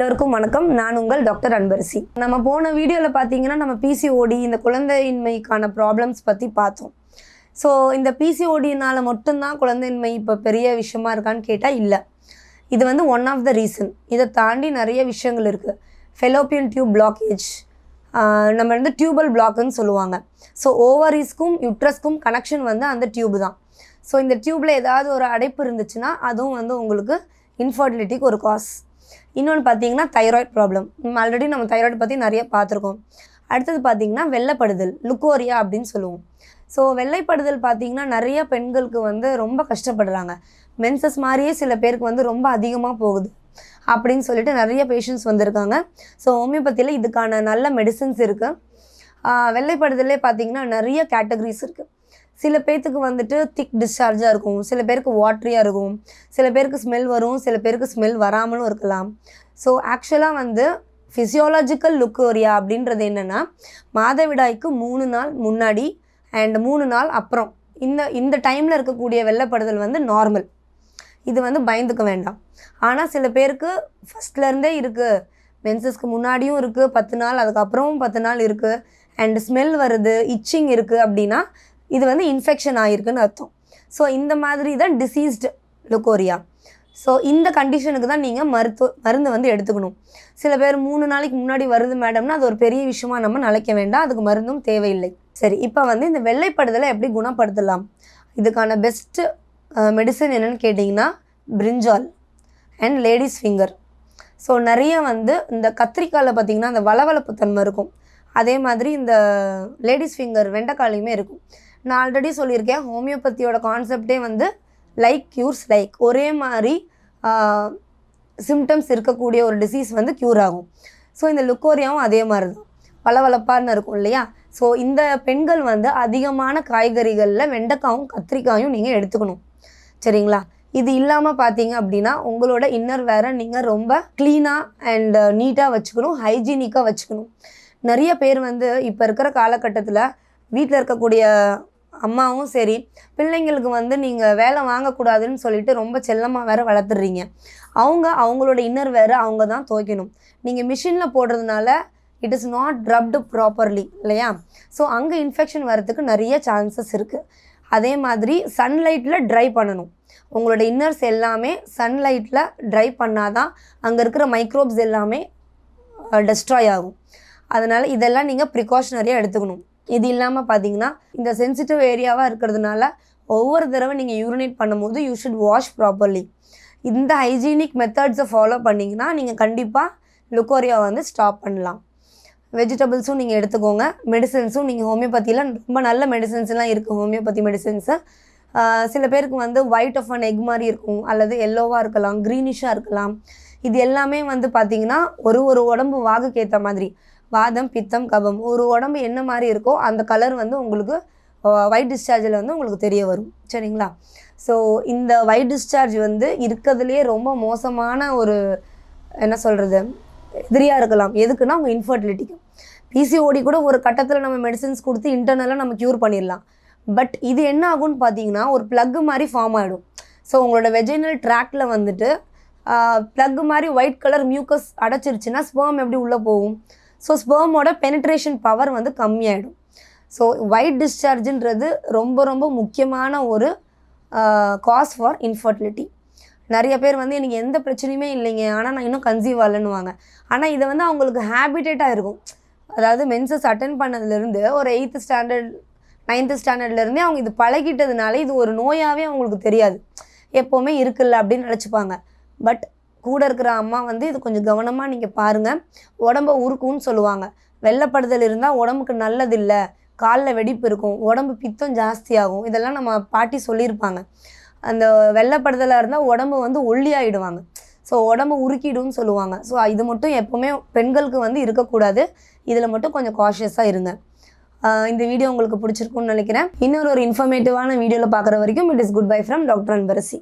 எல்லோருக்கும் வணக்கம். நான் உங்கள் டாக்டர் அன்பரசி. நம்ம போன வீடியோவில் பார்த்தீங்கன்னா நம்ம பிசிஓடி இந்த குழந்தையின்மைக்கான ப்ராப்ளம்ஸ் பற்றி பார்த்தோம். ஸோ இந்த பிசிஓடினால் மட்டும்தான் குழந்தையின்மை இப்போ பெரிய விஷயமா இருக்கான்னு கேட்டால் இல்லை. இது வந்து ஒன் ஆஃப் த ரீசன் இதை தாண்டி நிறைய விஷயங்கள் இருக்குது ஃபெலோப்பியன் டியூப் பிளாக்கேஜ் நம்ம வந்து டியூபல் பிளாக்குன்னு சொல்லுவாங்க. ஸோ ஓவரிஸ்க்கும் யுட்ரஸ்க்கும் கனெக்ஷன் வந்து அந்த டியூப் தான். ஸோ இந்த டியூப்பில் ஏதாவது ஒரு அடைப்பு இருந்துச்சுன்னா அதுவும் வந்து உங்களுக்கு இன்ஃபர்டிலிட்டிக்கு ஒரு காஸ் இன்னொன்று பார்த்தீங்கன்னா தைராய்டு ப்ராப்ளம் ஆல்ரெடி நம்ம தைராய்டு பற்றி நிறைய பார்த்துருக்கோம் அடுத்தது பார்த்தீங்கன்னா வெள்ளைப்படுதல் லுக்கோரியா அப்படின்னு சொல்லுவோம். ஸோ வெள்ளைப்படுதல் பார்த்தீங்கன்னா நிறைய பெண்களுக்கு வந்து ரொம்ப கஷ்டப்படுறாங்க. மென்சஸ் மாதிரியே சில பேருக்கு வந்து ரொம்ப அதிகமாக போகுது அப்படின்னு சொல்லிட்டு நிறைய பேஷண்ட்ஸ் வந்திருக்காங்க. ஸோ ஹோமியோபதியில் இதுக்கான நல்ல மெடிசன்ஸ் இருக்குது வெள்ளைப்படுதலே பார்த்தீங்கன்னா நிறைய கேட்டகரிஸ் இருக்குது சில பேர்த்துக்கு வந்துட்டு திக் டிஸ்சார்ஜாக இருக்கும். சில பேருக்கு வாட்ரியாக இருக்கும். சில பேருக்கு ஸ்மெல் வரும். சில பேருக்கு ஸ்மெல் வராமலும் இருக்கலாம். ஸோ ஆக்சுவலாக வந்து ஃபிசியோலாஜிக்கல் லுக்கோரியா அப்படின்றது என்னென்னா மாதவிடாய்க்கு மூணு நாள் முன்னாடி அண்ட் மூணு நாள் அப்புறம். இந்த இந்த டைமில் இருக்கக்கூடிய வெள்ளைப்படுதல் வந்து நார்மல் இது வந்து பயந்துக்க வேண்டாம். ஆனால் சில பேருக்கு ஃபஸ்ட்லேருந்தே இருக்குது மென்சஸ்க்கு முன்னாடியும் இருக்குது பத்து நாள் அதுக்கப்புறமும் பத்து நாள் இருக்குது அண்ட் ஸ்மெல் வருது இச்சிங் இருக்குது அப்படின்னா இது வந்து இன்ஃபெக்ஷன் ஆகிருக்குன்னு அர்த்தம். ஸோ இந்த மாதிரி தான் டிசீஸ்டு லுக்கோரியா ஸோ இந்த கண்டிஷனுக்கு தான் நீங்கள் மருத்துவ மருந்து வந்து எடுத்துக்கணும். சில பேர் மூணு நாளைக்கு முன்னாடி வருது மேடம்னா அது ஒரு பெரிய விஷயமா நம்ம நினைக்க வேண்டாம். அதுக்கு மருந்தும் தேவையில்லை. சரி இப்போ வந்து இந்த வெள்ளைப்படுதலை எப்படி குணப்படுத்தலாம்? இதுக்கான பெஸ்ட்டு மெடிசன் என்னென்னு கேட்டிங்கன்னா brinjal and ladies finger so நிறைய வந்து இந்த கத்திரிக்காயில் பார்த்திங்கன்னா அந்த வளவளப்பு தன்மை இருக்கும். அதே மாதிரி இந்த லேடிஸ் ஃபிங்கர் வெண்டைக்காலையுமே இருக்கும். நான் ஆல்ரெடி சொல்லியிருக்கேன் ஹோமியோபதியோட கான்செப்டே வந்து லைக் க்யூர்ஸ் லைக் ஒரே மாதிரி சிம்டம்ஸ் இருக்கக்கூடிய ஒரு டிசீஸ் வந்து க்யூர் ஆகும். ஸோ இந்த லுக்கோரியாவும் அதே மாதிரி தான் பளபளப்பான்னு இருக்கும் இல்லையா? ஸோ இந்த பெண்கள் வந்து அதிகமான காய்கறிகளில் வெண்டைக்காயும் கத்திரிக்காயும் நீங்கள் எடுத்துக்கணும். சரிங்களா? இது இல்லாமல் பார்த்தீங்க அப்படின்னா உங்களோட இன்னர் வேரை நீங்கள் ரொம்ப க்ளீனாக அண்ட் நீட்டாக வச்சுக்கணும் ஹைஜீனிக்காக வச்சுக்கணும். நிறைய பேர் வந்து இப்போ இருக்கிற காலகட்டத்தில் வீட்டில் இருக்கக்கூடிய அம்மாவும் சரி பிள்ளைங்களுக்கு வந்து நீங்கள் வேலை வாங்கக்கூடாதுன்னு சொல்லிட்டு ரொம்ப செல்லமாக வேற வளர்த்துறீங்க. அவங்க அவங்களோட இன்னர் வேறு அவங்க தான் துவைக்கணும். நீங்கள் மிஷினில் போடுறதுனால it is not dried properly இல்லையா? ஸோ அங்கே இன்ஃபெக்ஷன் வரத்துக்கு நிறைய சான்சஸ் இருக்குது அதே மாதிரி சன்லைட்டில் ட்ரை பண்ணணும். உங்களோட இன்னர்ஸ் எல்லாமே சன்லைட்டில் ட்ரை பண்ணாதான் அங்கே இருக்கிற மைக்ரோப்ஸ் எல்லாமே டெஸ்ட்ராய் ஆகும். அதனால் இதெல்லாம் நீங்கள் ப்ரிகாஷனரியாக எடுத்துக்கணும். இது இல்லாமல் பார்த்தீங்கன்னா இந்த சென்சிட்டிவ் ஏரியாவாக இருக்கிறதுனால ஒவ்வொரு தடவை நீங்கள் யூரினேட் பண்ணும்போது யூ ஷுட் வாஷ் ப்ராப்பர்லி இந்த ஹைஜீனிக் மெத்தட்ஸை ஃபாலோ பண்ணிங்கன்னா நீங்கள் கண்டிப்பாக லுக்கோரியா வந்து ஸ்டாப் பண்ணலாம். வெஜிடபிள்ஸும் நீங்கள் எடுத்துக்கோங்க. மெடிசன்ஸும் நீங்கள் ஹோமியோபதியில் ரொம்ப நல்ல மெடிசன்ஸ்லாம் இருக்குது ஹோமியோபதி மெடிசன்ஸு சில பேருக்கு வந்து ஒயிட் ஆஃப் அன் எக் மாதிரி இருக்கும். அல்லது எல்லோவாக இருக்கலாம் க்ரீனிஷாக இருக்கலாம். இது எல்லாமே வந்து பார்த்திங்கன்னா ஒரு ஒரு உடம்பு வாகுக்கு ஏற்ற மாதிரி. வாதம் பித்தம் கபம். ஒரு உடம்பு என்ன மாதிரி இருக்கோ அந்த கலர் வந்து உங்களுக்கு ஒயிட் டிஸ்சார்ஜில் வந்து உங்களுக்கு தெரிய வரும். சரிங்களா? ஸோ இந்த ஒயிட் டிஸ்சார்ஜ் வந்து இருக்கிறதுலே ரொம்ப மோசமான ஒரு என்ன சொல்கிறது எதிரியாக இருக்கலாம். எதுக்குன்னா உங்கள் இன்ஃபர்டிலிட்டிக்கு பிசிஓடி கூட ஒரு கட்டத்தில் நம்ம மெடிசின்ஸ் கொடுத்து இன்டர்னலாக நம்ம க்யூர் பண்ணிடலாம். பட் இது என்ன ஆகும்னு பார்த்தீங்கன்னா ஒரு ப்ளக்கு மாதிரி ஃபார்ம் ஆகிடும் ஸோ உங்களோட வெஜினல் ட்ராக்டில் வந்துட்டு ப்ளக் மாதிரி ஒயிட் கலர் மியூக்கஸ் அடைச்சிருச்சுன்னா ஸ்பேம் எப்படி உள்ளே போகும்? ஸோ ஸ்பேமோட பெனிட்ரேஷன் பவர் வந்து கம்மியாயிடும். ஸோ ஒயிட் டிஸ்சார்ஜுன்றது ரொம்ப ரொம்ப முக்கியமான ஒரு காஸ் ஃபார் இன்ஃபர்டிலிட்டி நிறைய பேர் வந்து எனக்கு எந்த பிரச்சனையுமே இல்லைங்க. ஆனால் நான் இன்னும் கன்சீவ் ஆகலன்னுவாங்க. ஆனால் இதை வந்து அவங்களுக்கு ஹேபிட்டேட்டாக இருக்கும் அதாவது மென்சஸ் அட்டன் பண்ணதுலேருந்து ஒரு எயித்து ஸ்டாண்டர்ட் நைன்த்து ஸ்டாண்டர்ட்லேருந்தே அவங்க இது பழகிட்டதுனால இது ஒரு நோயாகவே அவங்களுக்கு தெரியாது. எப்போவுமே இருக்குல்ல அப்படின்னு நினச்சிப்பாங்க. பட் கூட இருக்கிற அம்மா வந்து இது கொஞ்சம் கவனமாக நீங்கள் பாருங்கள் உடம்ப உருக்கும்னு சொல்லுவாங்க. வெள்ளப்படுதல் இருந்தால் உடம்புக்கு நல்லதில்லை. காலில் வெடிப்பு இருக்கும். உடம்பு பித்தம் ஜாஸ்தியாகும். இதெல்லாம் நம்ம பாட்டி சொல்லியிருப்பாங்க. அந்த வெள்ளப்படுதலாக இருந்தால் உடம்பு வந்து ஒல்லியாகிடுவாங்க ஸோ உடம்பு உருக்கிடும்னு சொல்லுவாங்க. ஸோ இது மட்டும் எப்போவுமே பெண்களுக்கு வந்து இருக்கக்கூடாது. இதில் மட்டும் கொஞ்சம் காஷியஸாக இருங்க. இந்த வீடியோ உங்களுக்கு பிடிச்சிருக்கும்னு நினைக்கிறேன். இன்னொரு ஒரு இன்ஃபர்மேட்டிவான வீடியோவில் பார்க்குற வரைக்கும் it is good bye from doctor Anbarasi.